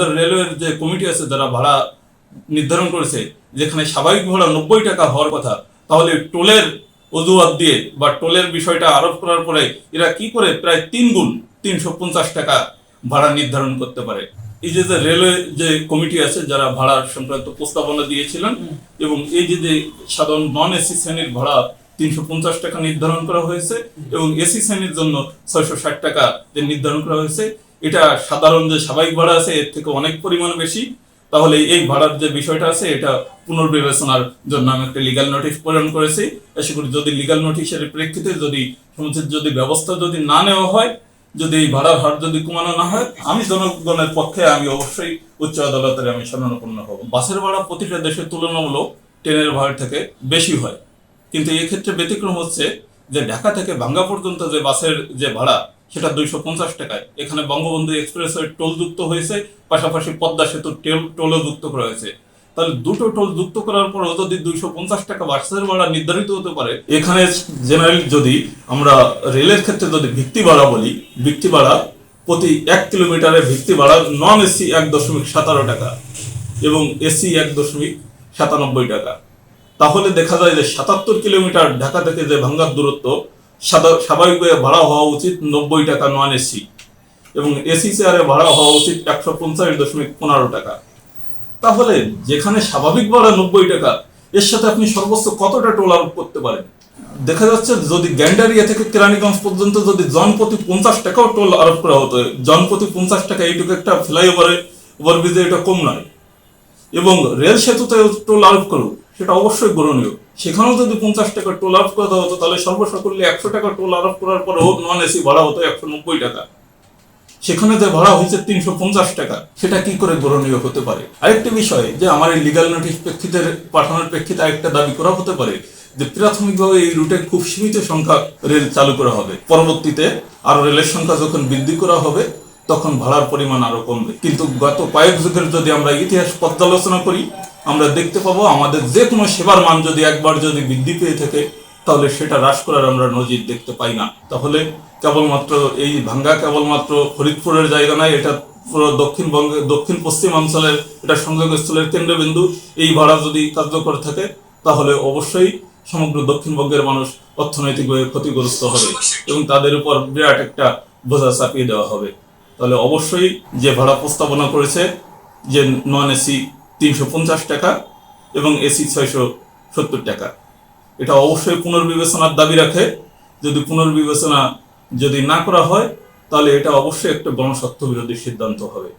রেলওয়ের যে কমিটি আছে যারা ভাড়া নির্ধারণ করেছে, যেখানে স্বাভাবিক ভাড়া নব্বই টাকা হওয়ার কথা, তাহলে টোলের অজুহাত দিয়ে বা টোলের বিষয়টা আরোপ করার পরে এরা কি করে প্রায় তিন গুণ তিনশো পঞ্চাশ টাকা ভাড়া নির্ধারণ করতে পারে? এই যে যে রেলওয়ে যে কমিটি আছে যারা ভাড়া সংক্রান্ত প্রস্তাবনা দিয়েছিলেন, এবং এই যে যে সাধারণ নন এসি শ্রেণির ভাড়া তিনশো পঞ্চাশ টাকা নির্ধারণ করা হয়েছে, এবং এসি শ্রেণির জন্য ছয়শো ষাট টাকা নির্ধারণ করা হয়েছে এটা সাধারণ যে স্বাভাবিক ভাড়া আছে, এর থেকে অনেক পরিমাণ বেশি। তাহলে এই ভাড়ার যে বিষয়টা আছে, এটা পুনর্বিবেচনার জন্য আমি একটা লিগাল নোটিশ প্রেরণ করেছি। আশা করি যদি লিগাল নোটিশের প্রেক্ষিতে যদি সমুচিত যদি ব্যবস্থা যদি না নেওয়া হয়, যদি এই ভাড়ার হার যদি কমানো না হয়, আমি জনগণের পক্ষে আমি অবশ্যই উচ্চ আদালতের আমি শরণাপন্ন হব। বাসের ভাড়া প্রতিটা দেশের তুলনামূলক ট্রেনের ভাড়া থেকে বেশি হয়। কিন্তু এক্ষেত্রে ব্যতিক্রম হচ্ছে যে ঢাকা থেকে ভাঙ্গা পর্যন্ত যে বাসের যে ভাড়া সেটা দুইশো পঞ্চাশ টাকায়। এখানে বঙ্গবন্ধু এক্সপ্রেসওয়ে টোল যুক্ত হয়েছে, পাশাপাশি পদ্মা সেতু টেল, টোলও যুক্ত করা হয়েছে। তাহলে দুটো টোল যুক্ত করার পর যদি দুইশো পঞ্চাশ টাকা বাসের ভাড়া নির্ধারিত হতে পারে, এখানে জেনারেল যদি আমরা রেলের ক্ষেত্রে যদি ভিত্তি ভাড়া বলি, ভিত্তি ভাড়া প্রতি এক কিলোমিটারের ভিত্তি ভাড়া নন এসি এক দশমিক সতেরো টাকা এবং এসি এক দশমিক সাতানব্বই টাকা। তাহলে দেখা যায় যে সাতাত্তর কিলোমিটার ঢাকা থেকে যে ভাঙ্গার দূরত্ব স্বাভাবিকভাবে ভাড়া হওয়া উচিত নব্বই টাকা নন এসি এবং এসি চেয়ারে ভাড়া হওয়া উচিত একশো পঞ্চাশ দশমিক পনেরো টাকা। তাহলে যেখানে স্বাভাবিক ভাড়া নব্বই টাকা, এর সাথে আপনি সর্বোচ্চ কতটা টোল আরোপ করতে পারেন? দেখা যাচ্ছে যদি গ্যান্ডারিয়া থেকে কেরানীগঞ্জ পর্যন্ত যদি জনপ্রতি পঞ্চাশ টাকাও টোল আরোপ করা হতো, জনপ্রতি পঞ্চাশ টাকা এইটুকু একটা ফ্লাইওভারে, ওভারব্রিজে এটা কম নয়। এবং রেল সেতুতে টোল আরোপ করুক সেটা অবশ্যই গ্রহণীয় সেখানেও যদি পঞ্চাশ টাকা টোল আরোপ করা হতো, তাহলে সর্বসকলে একশো টাকা টোল আরোপ করার পরেও নন এসি ভাড়া হতো একশো নব্বই টাকা। সেখানে যে ভাড়া হয়েছে তিনশো পঞ্চাশ টাকা, সেটা কি করে গ্রহণীয় হতে পারে? আরেকটি বিষয়, যে আমার এই লিগাল নোটিশ প্রেক্ষিতে পাঠানোর প্রেক্ষিতে আরেকটা দাবি করা হতে পারে, যে প্রাথমিকভাবে এই রুটে খুব সীমিত সংখ্যা রেল চালু করা হবে। পরবর্তীতে আরও রেলের সংখ্যা যখন বৃদ্ধি করা হবে তখন ভাড়ার পরিমাণ আরও কমবে। কিন্তু গত কয়েক যুগের যদি আমরা ইতিহাস পর্যালোচনা করি, আমরা দেখতে পাবো আমাদের যে কোনো সেবার মান যদি একবার যদি বৃদ্ধি পেয়ে থাকে, তাহলে সেটা হ্রাস করার আমরা নজির দেখতে পাই না। তাহলে কেবলমাত্র এই ভাঙ্গা কেবলমাত্র ফরিদপুরের জায়গা নয়, এটা পুরো দক্ষিণবঙ্গে, দক্ষিণ পশ্চিম অঞ্চলের, এটা সংযোগস্থলের কেন্দ্রবিন্দু। এই ভাড়া যদি কার্যকর থাকে, তাহলে অবশ্যই সমগ্র দক্ষিণবঙ্গের মানুষ অর্থনৈতিকভাবে ক্ষতিগ্রস্ত হবে এবং তাদের উপর বিরাট একটা বোঝা চাপিয়ে দেওয়া হবে। তাহলে অবশ্যই যে ভাড়া প্রস্তাবনা করেছে যে নন এসি তিনশো পঞ্চাশ টাকা এবং এসি ছয়শো সত্তর টাকা। এটা অবশ্যই পুনর্বিবেচনার দাবি রাখে। যদি পুনর্বিবেচনা যদি না করা হয়, তাহলে এটা অবশ্যই একটা গণস্বার্থ বিরোধী সিদ্ধান্ত হবে।